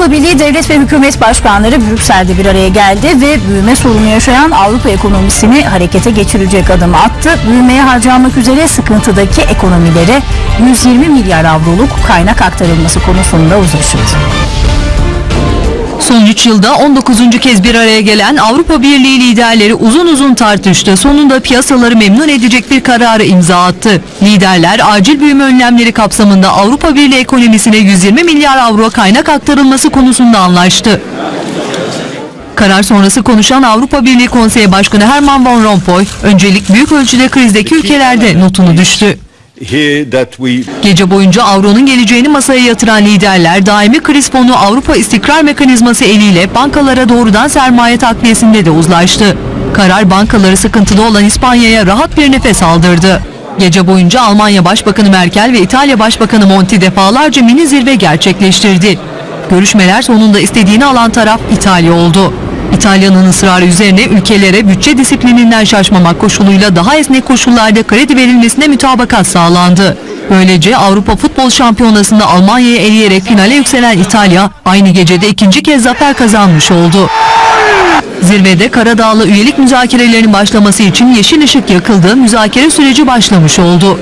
Avrupa Birliği devlet ve hükümet başkanları Brüksel'de bir araya geldi ve büyüme sorunu yaşayan Avrupa ekonomisini harekete geçirecek adım attı. Büyümeye harcamak üzere sıkıntıdaki ekonomilere 120 milyar avroluk kaynak aktarılması konusunda uzlaşıldı. Son 3 yılda 19. kez bir araya gelen Avrupa Birliği liderleri uzun uzun tartıştı. Sonunda piyasaları memnun edecek bir kararı imza attı. Liderler acil büyüme önlemleri kapsamında Avrupa Birliği ekonomisine 120 milyar avro kaynak aktarılması konusunda anlaştı. Karar sonrası konuşan Avrupa Birliği Konseyi Başkanı Herman Van Rompuy, öncelik büyük ölçüde krizdeki ülkelerde notunu düştü. Gece boyunca avronun geleceğini masaya yatıran liderler daimi kriz fonu Avrupa İstikrar Mekanizması eliyle bankalara doğrudan sermaye takviyesinde de uzlaştı. Karar bankaları sıkıntıda olan İspanya'ya rahat bir nefes aldırdı. Gece boyunca Almanya Başbakanı Merkel ve İtalya Başbakanı Monti defalarca mini zirve gerçekleştirdi. Görüşmeler sonunda istediğini alan taraf İtalya oldu. İtalya'nın ısrarı üzerine ülkelere bütçe disiplininden şaşmamak koşuluyla daha esnek koşullarda kredi verilmesine mütabakat sağlandı. Böylece Avrupa Futbol Şampiyonası'nda Almanya'yı eleyerek finale yükselen İtalya aynı gecede ikinci kez zafer kazanmış oldu. Zirvede Karadağ'la üyelik müzakerelerinin başlaması için yeşil ışık yakıldı, müzakere süreci başlamış oldu.